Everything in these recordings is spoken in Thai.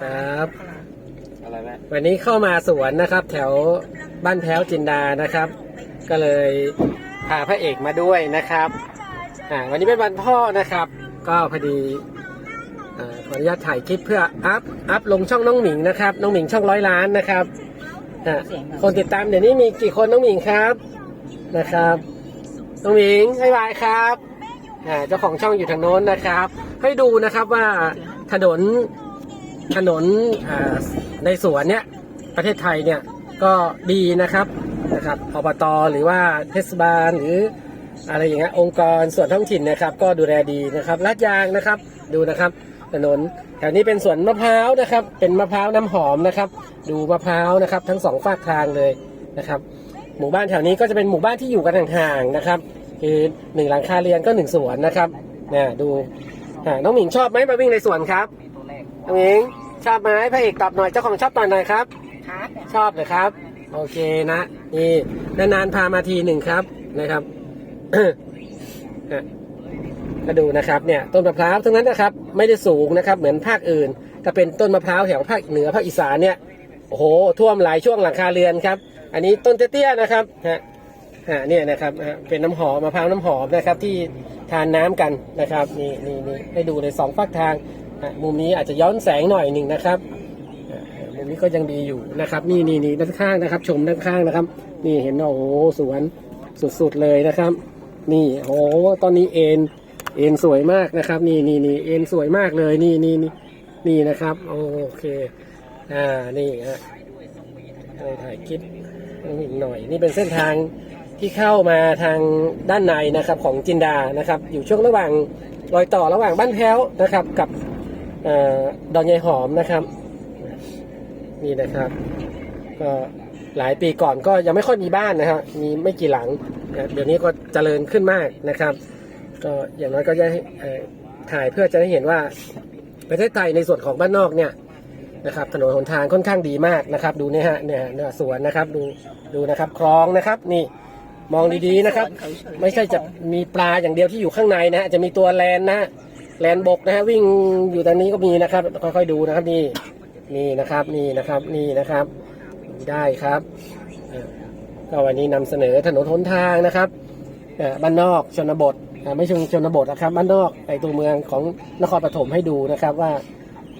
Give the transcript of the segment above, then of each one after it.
ครับ อะไรแม่วันนี้เข้ามาสวนนะครับ แถวบ้านแพ้วจินดานะครับ ก็เลยพาพระเอกมาด้วยนะครับอ่าวันนี้เป็นวันพ่อนะครับ ก็พอดีอ่าขออนุญาตถ่ายคลิปเพื่ออัพอัพลงช่องน้องหมิงนะครับ น้องหมิงช่องร้อยล้านนะครับอ่าคนติดตามเดี๋ยวนี้มีกี่คนน้องหมิงครับนะครับน้องหมิงบ๊ายบายครับอ่าเจ้าของช่องอยู่ทางโน้นนะครับ ให้ดูนะครับว่าถนน ถนนในสวนเนี่ยประเทศไทยเนี่ยก็ดีนะครับนะครับอบตหรือว่าเทศบาลหรืออะไรอย่างเงี้ยองค์กรส่วนท้องถิ่นนะครับ ก็ดูแลดีนะครับลาดยางนะครับดูนะครับ ถนนแถวนี้เป็นสวนมะพร้าวนะครับ เป็นมะพร้าวน้ำหอมนะครับ ดูมะพร้าวนะครับ ทั้งสองฝากทางเลยนะครับ หมู่บ้านแถวนี้ก็จะเป็นหมู่บ้านที่อยู่กันห่างๆนะครับ คือหนึ่งหลังคาเรือนก็หนึ่งสวนนะครับเนี่ยดูน้องหมิงชอบไหมมาวิ่งในสวนครับ น้องหญิงชอบไหมพระเอกตอบหน่อยเจ้าของชอบตอบหน่อยครับ ครับชอบเลยครับ โอเคนะนี่นานๆพามาทีหนึ่งครับนะครับอะก็ดูนะครับเนี่ยต้นมะพร้าวทั้งนั้นนะครับ ไม่ได้สูงนะครับ เหมือนภาคอื่นถ้าเป็นต้นมะพร้าวแถวภาคเหนือภาคอีสานเนี่ยโอ้โหท่วมหลายช่วงหลังคาเรือนครับ อันนี้ต้นเตี้ยๆนะครับฮะฮะเนี่ยนะครับฮะเป็นน้ำหอมมะพร้าวน้ำหอมนะครับที่ทานน้ำกันนะครับนี่นี่นี่ให้ดูเลยสองฝั่งทางอะ มุมนี้อาจจะย้อนแสงหน่อยหนึ่งนะครับมุมนี้ก็ยังดีอยู่นะครับ นี่นี่นี่ด้านข้างนะครับ ชมด้านข้างนะครับ นี่เห็นโอ้โหสวนสุดๆเลยนะครับ นี่โอ้โหตอนนี้เอ็นเอ็นสวยมากนะครับ นี่นี่นี่เอ็นสวยมากเลย นี่นี่นี่นี่นะครับโอเคอ่านี่ฮะเรถ่ายคลิปอีกหน่อย นี่เป็นเส้นทางที่เข้ามาทางด้านในนะครับของจินดานะครับ อยู่ช่วงระหว่างรอยต่อระหว่างบ้านแพ้วนะครับ กับ ดอนยายหอมนะครับ นี่นะครับ ก็หลายปีก่อนก็ยังไม่ค่อยมีบ้านนะฮะมีไม่กี่หลังนะเดี๋ยวนี้ก็เจริญขึ้นมากนะครับ ก็อย่างน้อยก็จะถ่ายเพื่อจะให้เห็นว่าประเทศไทยในส่วนของบ้านนอกเนี่ยนะครับถนนหนทางค่อนข้างดีมากนะครับ ดูนี่ฮะเนี่ยเนี่ยสวนนะครับดูดูนะครับคลองนะครับ นี่มองดีๆนะครับ ไม่ใช่จะมีปลาอย่างเดียวที่อยู่ข้างในนะจะมีตัวแลนนะ แลนบกนะฮะวิ่งอยู่ตรงนี้ก็มีนะครับ ค่อยๆดูนะครับนี่นี่นะครับนี่นะครับนี่นะครับได้ครับก็วันนี้นำเสนอถนนหนทางนะครับบ้านนอกชนบทไม่ใช่ชนบทนะครับบ้านนอกในตัวเมืองของนครปฐมให้ดูนะครับว่า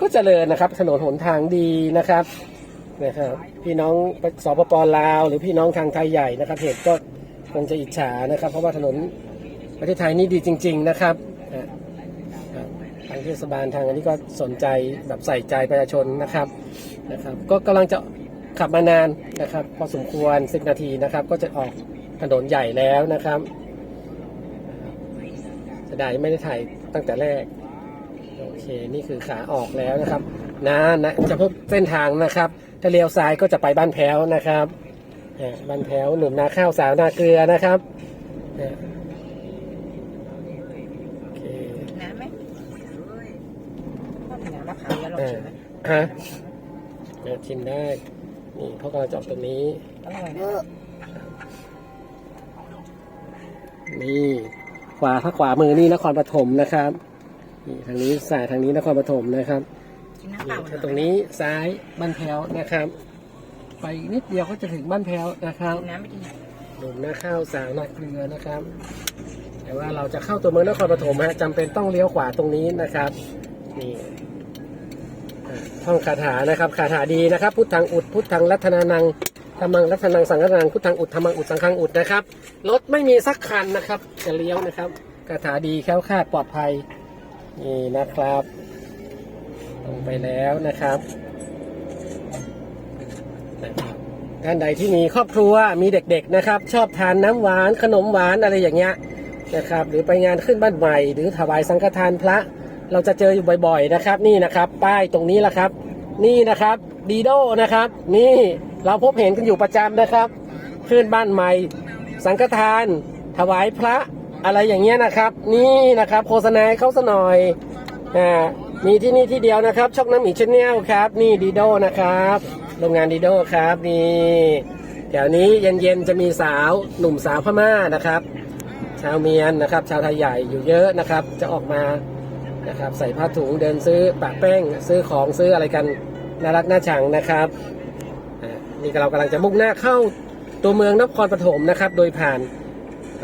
ก็เจริญนะครับ ถนนหนทางดีนะครับนะครับพี่น้องสปปลาว หรือพี่น้องทางไทยใหญ่นะครับเห็นก็คงจะอิจฉานะครับ เพราะว่าถนนประเทศไทยนี่ดีจริง ๆ นะครับ เทศบาลทางอันนี้ก็สนใจแบบใส่ใจประชาชนนะครับนะครับ ก็กำลังจะขับมานานนะครับ พอสมควรสิบนาทีนะครับ ก็จะออกถนนใหญ่แล้วนะครับจะได้ไม่ได้ถ่ายตั้งแต่แรกโอเคนี่คือขาออกแล้วนะครับนะนะจะพบเส้นทางนะครับ ถ้าเลี้ยวซ้ายก็จะไปบ้านแพ้วนะครับบ้านแพ้วหนุ่มนาข้าวสาวนาเกลือนะครับอ่าโอเค น้ำไหมก็มีน้ำมะพร้าวแล้วลอง เออ ชิมไหม ฮะเดี๋ยวชิมได้ นี่เขากำลังจะออกตรงนี้ อร่อยนะนี่ขวาถ้าขวามือนี่นครปฐมนะครับ นี่ทางนี้สายทางนี้นครปฐมนะครับกินน้ำเปนี่ล่าถ้าตรงนี้ซ้ายบ้านแพ้วนะครับ ไปนิดเดียวก็จะถึงบ้านแพ้วนะครับกินน้ำไม่กินหนุ่มหน้าข้าวสาวนาเกลือนะครับ แต่ว่าเราจะเข้าตัวเมืองนครปฐมฮะจำเป็นต้องเลี้ยวขวาตรงนี้นะครับ นี่อ่า ท่องคาถานะครับคาถาดีนะครับ พุทธังอุดพุทธังรัตนานังธรรมังรัตนังสังฆนังพุทธังอุดธรรมังอุดสังฆังอุดนะครับรถไม่มีสักคันนะครับ จะเลี้ยวนะครับคาถาดีแค้วคาดปลอดภัยนี่นะครับลงไปแล้วนะครับนะครับท่านใดที่มีครอบครัวมีเด็กๆนะครับ ชอบทานน้ำหวานขนมหวานอะไรอย่างเงี้ยนะครับ หรือไปงานขึ้นบ้านใหม่ หรือถวายสังฆทานพระ เราจะเจออยู่บ่อย ๆนะครับ นี่นะครับ ป้ายตรงนี้แหละครับ นี่นะครับดีโดนะครับ นี่เราพบเห็นกันอยู่ประจำนะครับขึ้นบ้านใหม่ สังฆทาน ถวายพระอะไรอย่างเงี้ยนะครับ นี่นะครับ โฆษณาเขาสหน่อยอ่ามีที่นี่ที่เดียวนะครับช่องน้ำหมีชแนลครับ นี่ดีโดนะครับโรงงานดีโดครับนี่แถวนี้เย็นๆจะมีสาวหนุ่มสาวพม่านะครับ ชาวเมียนนะครับ ชาวไทยใหญ่อยู่เยอะนะครับ จะออกมา นะครับใส่ผ้าถุงเดินซื้อปะแป้งซื้อของซื้ออะไรกันน่ารักน่าชังนะครับนี่เรากำลังจะมุ่งหน้าเข้าตัวเมืองนครปฐมนะครับ โดยผ่าน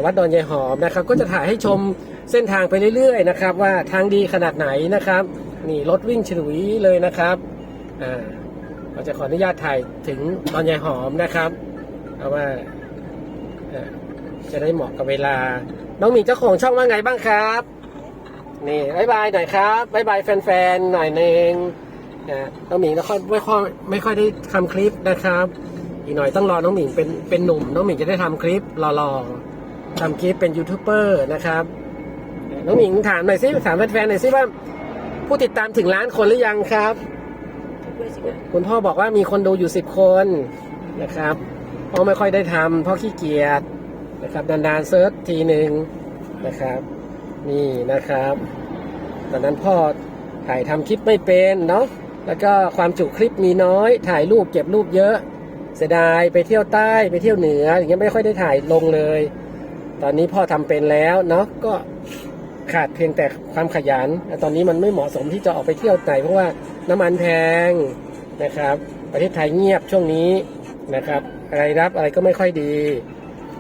วัดดอนยายหอมนะครับ ก็จะถ่ายให้ชมเส้นทางไปเรื่อยๆนะครับ ว่าทางดีขนาดไหนนะครับ นี่รถวิ่งฉลุยเลยนะครับอ่าเราจะขออนุญาตถ่ายถึงดอนยายหอมนะครับเพราะว่าจะได้เหมาะกับเวลา น้องหมีเจ้าของช่องว่าไงบ้างครับ นี่บายบายหน่อยครับบายบายแฟนๆหน่อยนึงนะน้องหมิงไม่ค่อยไม่ค่อยไม่ค่อยได้ทำคลิปนะครับ อีกหน่อยต้องรอน้องหมิงเป็นเป็นหนุ่ม น้องหมิงจะได้ทำคลิปรอๆทำคลิปเป็นยูทูบเบอร์นะครับน้องหมิงถามหน่อยสิถามแฟนๆหน่อยสิว่า ผู้ติดตามถึงล้านคนหรือยังครับ คุณพ่อบอกว่ามีคนดูอยู่สิบคนนะครับพ่อไม่ค่อยได้ทำเพราะขี้เกียจนะครับนานๆเซิร์ชทีหนึ่งนะครับ นี่นะครับ ตอนนั้นพ่อถ่ายทำคลิปไม่เป็นเนาะแล้วก็ความจุคลิปมีน้อย ถ่ายรูปเก็บรูปเยอะ เสียดายไปเที่ยวใต้ไปเที่ยวเหนืออย่างเงี้ยไม่ค่อยได้ถ่ายลงเลย ตอนนี้พ่อทำเป็นแล้วเนาะก็ขาดเพียงแต่ความขยันและตอนนี้มันไม่เหมาะสมที่จะออกไปเที่ยวไหนเพราะว่าน้ำมันแพงนะครับ ประเทศไทยเงียบช่วงนี้นะครับรายรับอะไรก็ไม่ค่อยดี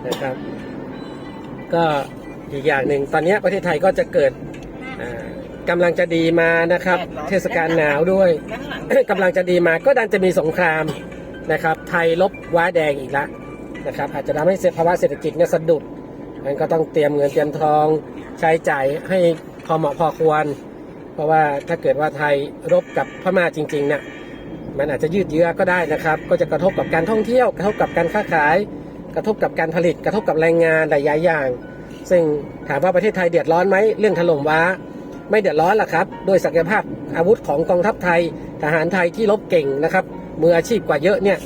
นะครับ ก็ อีกอย่างหนึ่งตอนนี้ประเทศไทยก็จะเกิดอ่ากำลังจะดีมานะครับ เทศกาลหนาวด้วยข้างหลังกำลังจะดีมาก็ดันจะมีสงครามนะครับ ไทยลบว้าแดงอีกแล้วนะครับ อาจจะทำให้ภาวะเศรษฐกิจเนี่ยสะดุดมันก็ต้องเตรียมเงินเตรียมทองใช้จ่ายให้พอเหมาะพอควร เพราะว่าถ้าเกิดว่าไทยรบกับพม่าจริงๆเนี่ยมันอาจจะยืดเยื้อก็ได้นะครับ ก็จะกระทบกับการท่องเที่ยว กระทบกับการค้าขาย กระทบกับการผลิต กระทบกับแรงงานหลายๆอย่าง ซึ่งถามว่าประเทศไทยเดือดร้อนไหมเรื่องถล่มว้า ไม่เดือดร้อนหรอกครับ โดยศักยภาพอาวุธของกองทัพไทย ทหารไทยที่รบเก่งนะครับมืออาชีพกว่าเยอะเนี่ย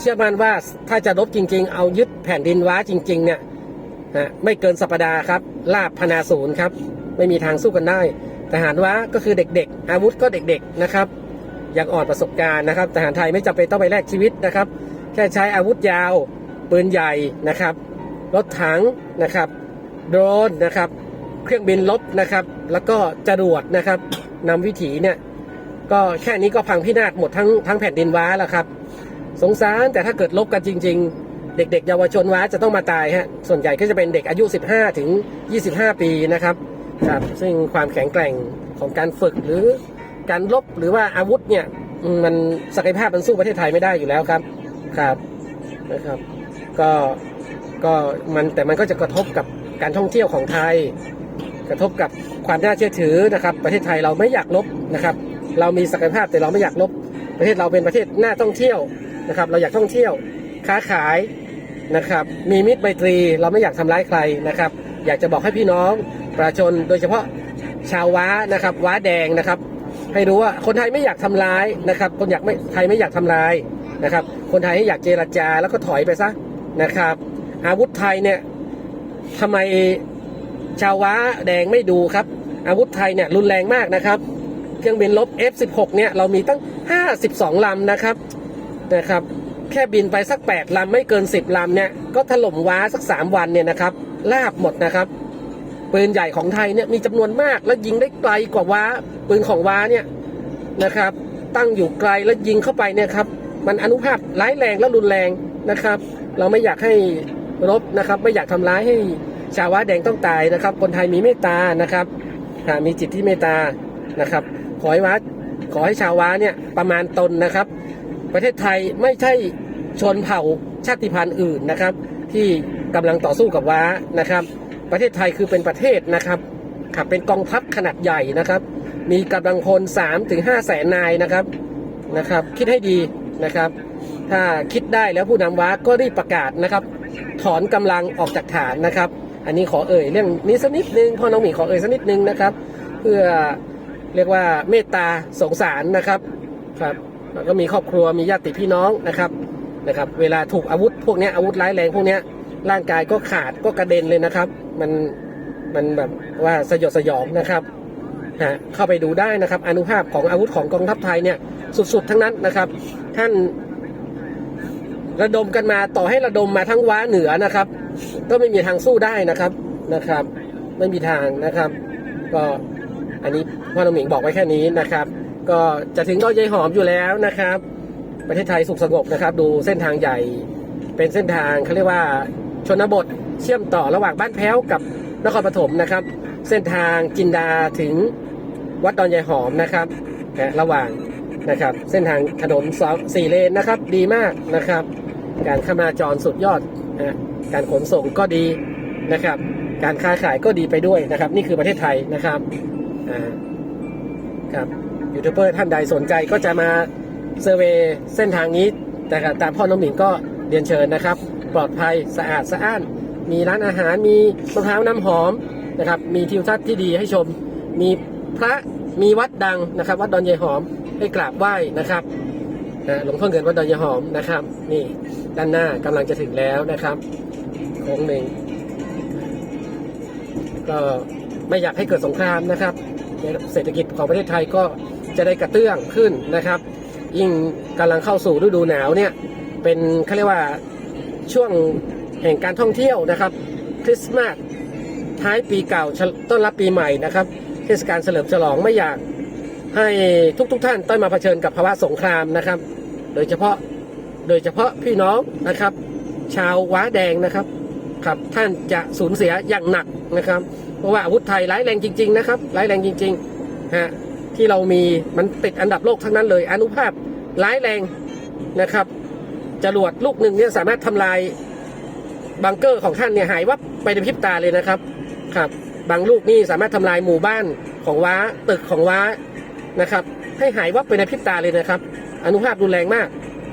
เชื่อมั่นว่าถ้าจะรบจริง ๆ เอายึดแผ่นดินว้าจริง ๆ เนี่ยนะไม่เกินสัปดาห์ครับลาบพนาศูนย์ครับ ไม่มีทางสู้กันได้ทหารว้าก็คือเด็กๆ อาวุธก็เด็กๆนะครับยังอ่อนประสบการณ์นะครับทหารไทยไม่จำเป็นต้องไปแลกชีวิตนะครับ แค่ใช้อาวุธยาวปืนใหญ่นะครับ รถถังนะครับ โดรนนะครับ เครื่องบินลบนะครับ แล้วก็จรวดนะครับนำวิถีเนี่ยก็แค่นี้ก็พังพินาศหมดทั้งทั้งแผ่นดินว้าแล้วครับ สงสารแต่ถ้าเกิดลบกันจริง ๆ เด็ก ๆ เยาวชนว้าจะต้องมาตายฮะส่วนใหญ่ก็จะเป็นเด็กอายุ 15 ถึง 25 ปีนะครับครับซึ่งความแข็งแกร่งของการฝึกหรือการลบหรือว่าอาวุธเนี่ยมมันศักยภาพมันสู้ประเทศไทยไม่ได้อยู่แล้วครับครับนะครับ ก็ก็มันแต่มันก็จะกระทบกับ การท่องเที่ยวของไทย กระทบกับความน่าเชื่อถือนะครับ ประเทศไทยเราไม่อยากลบนะครับ เรามีศักยภาพแต่เราไม่อยากลบ ประเทศเราเป็นประเทศน่าท่องเที่ยวนะครับ เราอยากท่องเที่ยวค้าขายนะครับ มีมิตรไมตรีเราไม่อยากทำร้ายใครนะครับ อยากจะบอกให้พี่น้องประชาชนโดยเฉพาะชาวว้านะครับ ว้าแดงนะครับ ให้รู้ว่าคนไทยไม่อยากทำร้ายนะครับ คนอยากไม่ไทยไม่อยากทำร้ายนะครับ คนไทยให้อยากเจรจาแล้วก็ถอยไปซะนะครับ อาวุธไทยเนี่ย ทำไมชาวว้าแดงไม่ดูครับ อาวุธไทยเนี่ยรุนแรงมากนะครับ เครื่องบินลบ F16 เนี่ยเรามีตั้ง 52 ลำนะครับนะครับ แค่บินไปสัก 8 ลำไม่เกิน 10 ลำเนี่ยก็ถล่มว้าสัก 3 วันเนี่ยนะครับลาบหมดนะครับปืนใหญ่ของไทยเนี่ยมีจำนวนมากและยิงได้ไกลกว่าว้าปืนของว้าเนี่ยนะครับ ตั้งอยู่ไกลแล้วยิงเข้าไปเนี่ยครับมันอนุภาพร้ายแรงและรุนแรงนะครับ เราไม่อยากให้ รบนะครับ ไม่อยากทำร้ายให้ชาวว้าแดงต้องตายนะครับ คนไทยมีเมตตานะครับหากมีจิตที่เมตตานะครับ ขอให้วัดขอให้ชาวว้าเนี่ยประมาณตนนะครับ ประเทศไทยไม่ใช่ชนเผ่าชาติพันธุ์อื่นนะครับ ที่กำลังต่อสู้กับว้านะครับ ประเทศไทยคือเป็นประเทศนะครับขับเป็นกองทัพขนาดใหญ่นะครับ มีกำลังพล3ถึง5แสนนายนะครับนะครับ คิดให้ดีนะครับ ถ้าคิดได้แล้วผู้นำว้าก็รีบประกาศนะครับ ถอนกำลังออกจากฐานนะครับ อันนี้ขอเอ่ยเรื่องนี้สักนิดนึงพ่อน้องหมีขอเอ่ยสักนิดนึงนะครับ เพื่อเรียกว่าเมตตาสงสารนะครับครับแล้วก็มีครอบครัวมีญาติพี่น้องนะครับนะครับ เวลาถูกอาวุธพวกนี้อาวุธร้ายแรงพวกนี้ร่างกายก็ขาดก็กระเด็นเลยนะครับ มันมันแบบว่าสยดสยองนะครับฮะเข้าไปดูได้นะครับอนุภาพของอาวุธของกองทัพไทยเนี่ยสุดๆทั้งนั้นนะครับ ท่าน ระดมกันมาต่อให้ระดมมาทั้งว้าเหนือนะครับ ก็ไม่มีทางสู้ได้นะครับนะครับ ไม่มีทางนะครับ ก็อันนี้พ่อน้องหมิงบอกไว้แค่นี้นะครับ ก็จะถึงดอยยายหอมอยู่แล้วนะครับ ประเทศไทยสุขสงบนะครับ ดูเส้นทางใหญ่เป็นเส้นทางเขาเรียกว่าชนบทเชื่อมต่อระหว่างบ้านแพ้วกับนครปฐมนะครับ เส้นทางจินดาถึงวัดดอนยายหอมนะครับระหว่างนะครับ เส้นทางถนนสองสี่เลนนะครับ ดีมากนะครับ การคมนาจรสุดยอดนะการขนส่งก็ดีนะครับ การค้าขายก็ดีไปด้วยนะครับ นี่คือประเทศไทยนะครับอ่าครับยูทูบเบอร์ท่านใดสนใจก็จะมาเซอร์เวย์เส้นทางนี้แต่ตามพ่อน้องหมิงก็เรียนเชิญนะครับ ปลอดภัยสะอาดสะอ้าน มีร้านอาหารมีมะพร้าวน้ำหอมนะครับ มีทิวทัศน์ที่ดีให้ชม มีพระมีวัดดังนะครับ วัดดอนยายหอมให้กราบไหว้นะครับ นะหลวงพ่อเงินวัดดอนยายหอมนะครับ นี่ด้านหน้ากำลังจะถึงแล้วนะครับโค้งหนึ่งก็ไม่อยากให้เกิดสงครามนะครับเศรษฐกิจของประเทศไทยก็จะได้กระเตื้องขึ้นนะครับ ยิ่งกำลังเข้าสู่ฤดูหนาวเนี่ยเป็นเขาเรียกว่าช่วงแห่งการท่องเที่ยวนะครับ คริสต์มาสท้ายปีเก่าต้อนรับปีใหม่นะครับ เทศกาลเฉลิมฉลองไม่อยาก ให้ทุกๆทท่านต้องมาเผชิญกับภาวะสงครามนะครับ โดยเฉพาะโดยเฉพาะพี่น้องนะครับ ชาวว้าแดงนะครับครับท่านจะสูญเสียอย่างหนักนะครับ เพราะว่าอาวุธไทยร้ายแรงจริง ๆ นะครับร้ายแรงจริงๆฮะที่เรามีมันติดอันดับโลกทั้งนั้นเลย อนุภาพร้ายแรงนะครับจรวดลูกหนึ่งเนี่ยสามารถทำลายบังเกอร์ของท่านเนี่ยหายวับไปในพริบตาเลยนะครับครับ บางลูกนี่สามารถทำลายหมู่บ้านของว้าตึกของว้า นะครับ ให้หายวับไปในพริบตาเลยนะครับ อนุภาพรุนแรงมาก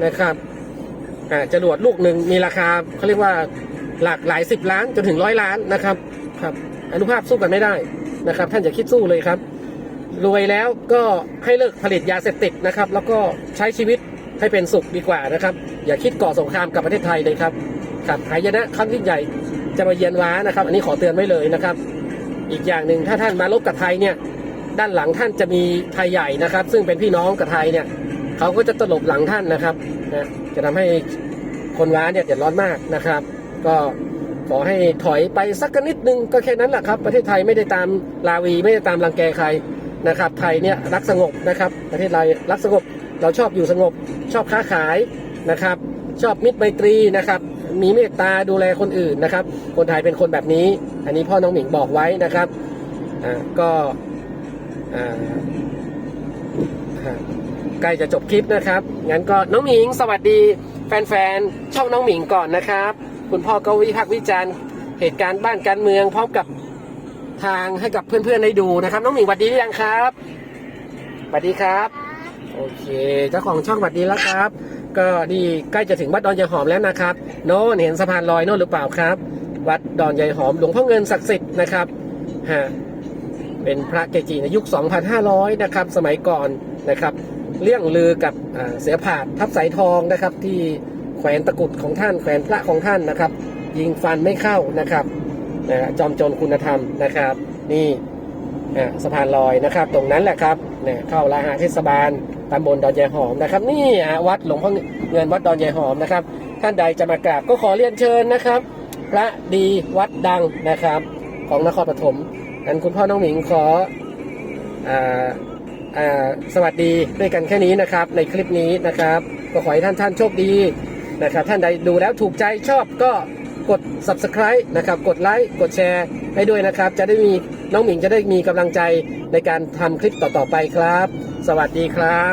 นะครับจรวดลูกหนึ่งมีราคาเขาเรียกว่าหลากหลายสิบล้านจนถึงร้อยล้านนะครับครับอนุภาพสู้กันไม่ได้นะครับ ท่านอย่าคิดสู้เลยครับ รวยแล้วก็ให้เลิกผลิตยาเสพติดนะครับ แล้วก็ใช้ชีวิตให้เป็นสุขดีกว่านะครับ อย่าคิดก่อสงครามกับประเทศไทยเลยครับครับหายนะครั้งที่งใหญ่จะมาเยือนว้านะครับ อันนี้ขอเตือนไว้เลยนะครับ อีกอย่างหนึ่งถ้าท่านมาลบกับไทยเนี่ย ด้านหลังท่านจะมีไทยใหญ่นะครับ ซึ่งเป็นพี่น้องกับไทยเนี่ยเขาก็จะตลบหลังท่านนะครับนะจะทำให้คนว้าเนี่ยเดือดร้อนมากนะครับ ก็ขอให้ถอยไปสักนิดนึงก็แค่นั้นแหละครับ ประเทศไทยไม่ได้ตามลาวีไม่ได้ตามรังแกใครนะครับ ไทยเนี่ยรักสงบนะครับ ประเทศไทยรักสงบเราชอบอยู่สงบ ชอบค้าขายนะครับ ชอบมิตรไมตรีนะครับ มีเมตตาดูแลคนอื่นนะครับ คนไทยเป็นคนแบบนี้ อันนี้พ่อน้องหมิงบอกไว้นะครับอ่าก็ ใกล้จะจบคลิปนะครับ งั้นก็น้องหมิง สวัสดีแฟนๆ ช่องน้องหมิงก่อนนะครับ คุณพ่อก็วิพากษ์วิจารณ์เหตุการณ์บ้านการเมือง พร้อมกับทางให้กับเพื่อนๆได้ดูนะครับ น้องหมิงสวัสดีหรือยังครับสวัสดีครับ โอเคเจ้าของช่องสวัสดีแล้วครับ ก็นี่ใกล้จะถึงวัดดอนยายหอมแล้วนะครับโน้นเห็นสะพานลอยโน่นหรือเปล่าครับ วัดดอนยายหอมหลวงพ่อเงินศักดิ์สิทธิ์นะครับฮะ เป็นพระเกจิในยุค 2,500 นะครับ สมัยก่อนนะครับ เรื่องลือกับเสือผาดทับสายทองนะครับ ที่แขวนตะกุดของท่านแขวนพระของท่านนะครับ ยิงฟันไม่เข้านะครับนะจอมโจรคุณธรรมนะครับ นี่สะพานลอยนะครับ ตรงนั้นแหละครับเนี่ยเข้าลาหาเทศบาลตำบลดอนยายหอมนะครับ นี่วัดหลวงพ่อเงินวัดดอนยายหอมนะครับ ท่านใดจะมากราบก็ขอเรียนเชิญนะครับ พระดีวัดดังนะครับ ของนครปฐม งั้นคุณพ่อน้องหมิงขออ่าสวัสดีด้วยกันแค่นี้นะครับ ในคลิปนี้นะครับ ก็ขอให้ท่านท่านโชคดีนะครับ ท่านใดดูแล้วถูกใจชอบก็กด subscribe นะครับ กดไลค์กดแชร์ให้ด้วยนะครับ จะได้มีน้องหมิงจะได้มีกำลังใจในการทำคลิปต่อๆไปครับ สวัสดีครับ